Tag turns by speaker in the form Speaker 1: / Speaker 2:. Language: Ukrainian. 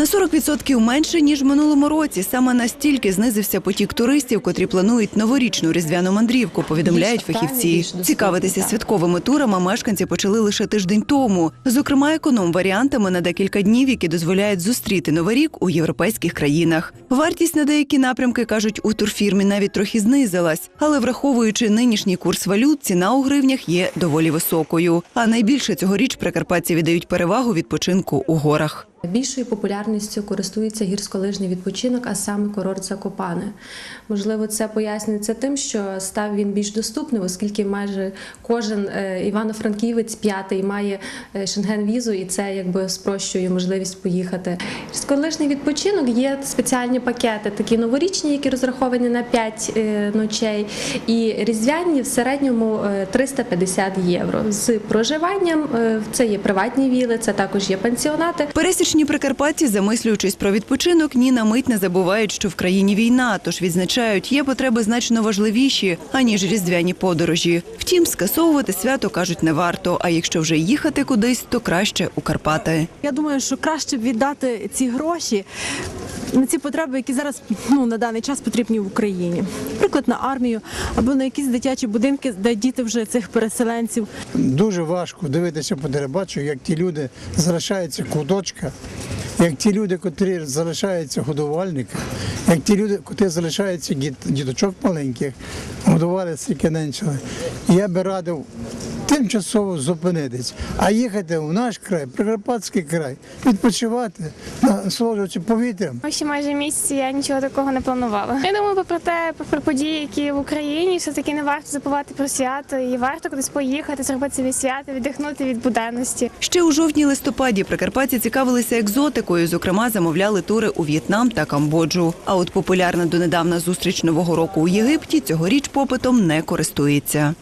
Speaker 1: На 40% менше ніж в минулому році. Саме настільки знизився потік туристів, котрі планують новорічну різдвяну мандрівку. Повідомляють фахівці. Цікавитися святковими турами мешканці почали лише тиждень тому. Зокрема, економ варіантами на декілька днів, які дозволяють зустріти новий рік у європейських країнах. Вартість на деякі напрямки кажуть у турфірмі навіть трохи знизилась, але враховуючи нинішній курс валют, ціна у гривнях є доволі високою. А найбільше цьогоріч прикарпатці віддають перевагу відпочинку у горах.
Speaker 2: Більшою популярністю користується гірськолижний відпочинок, а саме курорт Закопане. Можливо, це пояснюється тим, що став він більш доступним, оскільки майже кожен е, івано-франківець п'ятий має е, шенген-візу, і це якби спрощує можливість поїхати. Гірськолижний відпочинок є спеціальні пакети, такі новорічні, які розраховані на 5 ночей, і різдвяні в середньому е, 350 євро. З проживанням е, це є приватні віли, це також є пансіонати.
Speaker 1: Пересічні прикарпатці, замислюючись про відпочинок, ні на мить не забувають, що в країні війна, тож відзначають, є потреби значно важливіші, аніж різдвяні подорожі. Втім, скасовувати свято кажуть не варто. А якщо вже їхати кудись, то краще у Карпати.
Speaker 3: Я думаю, що краще б віддати ці гроші на ці потреби, які зараз ну на даний час потрібні в Україні. Наприклад, на армію або на якісь дитячі будинки, де діти вже цих переселенців.
Speaker 4: Дуже важко дивитися по телебаченню, як ті люди залишаються куточка, як ті люди, котрі залишаються годувальники, як ті люди, котрі залишаються діточок маленьких, годували стільки ненчили. Я би радив тимчасово зупинитись, а їхати в наш край, Прикарпатський край, відпочивати, насолоджуватися повітрям.
Speaker 5: Ще майже місяць я нічого такого не планувала. Я думаю, попри те, про події, які в Україні, все таки не варто забувати про свято, і варто кудись поїхати, зробити собі свято, віддихнути від буденності.
Speaker 1: Ще у жовтні-листопаді прикарпатці цікавилися екзотикою. Зокрема, замовляли тури у В'єтнам та Камбоджу. А от популярна донедавна зустріч нового року у Єгипті цьогоріч попитом не користується.